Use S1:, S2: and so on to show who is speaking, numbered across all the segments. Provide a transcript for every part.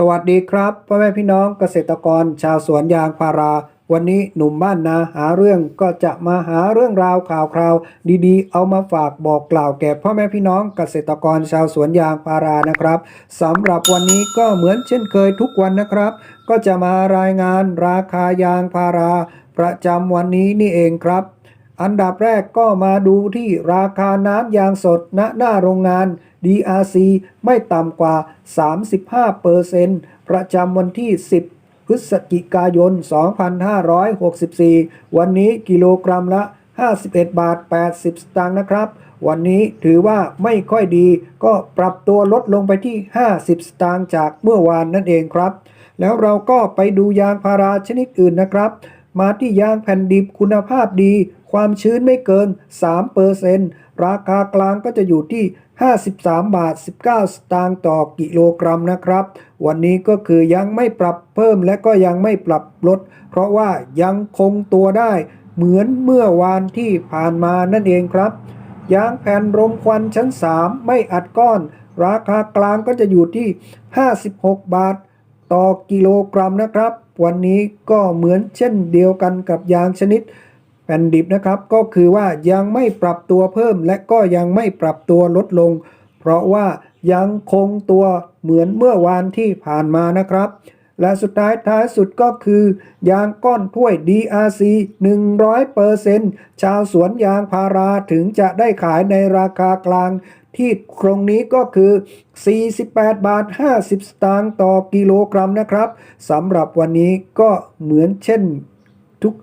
S1: สวัสดีครับพ่อแม่พี่น้องเกษตรกรชาวสวนยางพารา วันนี้หนุ่มบ้านนาหาเรื่องก็จะมาหาเรื่องราวข่าวคราว ดีๆ เอามาฝากบอกกล่าวแก่พ่อแม่พี่น้องเกษตรกรชาวสวนยางพารานะครับสำหรับวันนี้ก็เหมือนเช่นเคยทุกวันนะครับ ก็จะมารายงานราคายางพารา ประจำวันนี้นี่เองครับ อันดับแรกก็มาดูที่ราคาน้ำยางสดณหน้าโรงงาน DRC ไม่ต่ำกว่า 35%ประจำวันที่ 10 พฤศจิกายน 2564 วันนี้กิโลกรัมละ 51 บาท 80 สตางค์นะครับ วันนี้ถือว่าไม่ค่อยดี ก็ปรับตัวลดลงไปที่ 50 สตางค์จากเมื่อวานนั่นเองครับ แล้วเราก็ไปดูยางพาราชนิดอื่นนะครับ มาที่ยางแผ่นดิบคุณภาพดี ความชื้นไม่เกิน3%ราคากลางก็จะอยู่ที่ 53 บาท 19 สตางค์ต่อกิโลกรัมนะครับ วันนี้ก็คือยังไม่ปรับเพิ่มและก็ยังไม่ปรับลด เพราะว่ายังคงตัวได้ เหมือนเมื่อวานที่ผ่านมานั่นเองครับ ยางแผ่นรมควันชั้น 3 ไม่อัดก้อน ราคากลางก็จะอยู่ที่ 56 บาท ต่อกิโลกรัมนะครับ วันนี้ก็เหมือนเช่นเดียวกันกับยางชนิดแผ่นดิบนะครับ ก็คือว่ายังไม่ปรับตัวเพิ่ม และก็ยังไม่ปรับตัวลดลง เพราะว่ายังคงตัวเหมือนเมื่อวานที่ผ่านมานะครับ และสุดท้ายท้ายสุดก็คือ ยางก้อนถ้วย DRC 100%ชาวสวนยางพาราถึงจะได้ขายในราคากลางที่ตรงนี้ก็คือ 48 บาท 50 สตางค์ต่อกิโลกรัมนะครับสำหรับวันนี้ก็เหมือนเช่น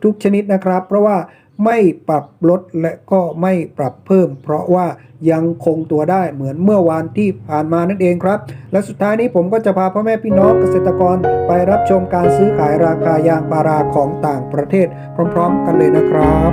S1: ทุกๆชนิดนะครับ เพราะว่า ไม่ปรับลดและก็ไม่ปรับเพิ่ม เพราะว่ายังคงตัวได้เหมือนเมื่อวานที่ผ่านมานั่นเองครับ และสุดท้ายนี้ผมก็จะพาพ่อแม่พี่น้องเกษตรกรไปรับชมการซื้อขายราคายางพาราของต่างประเทศ พร้อม ๆ กันเลยนะครับ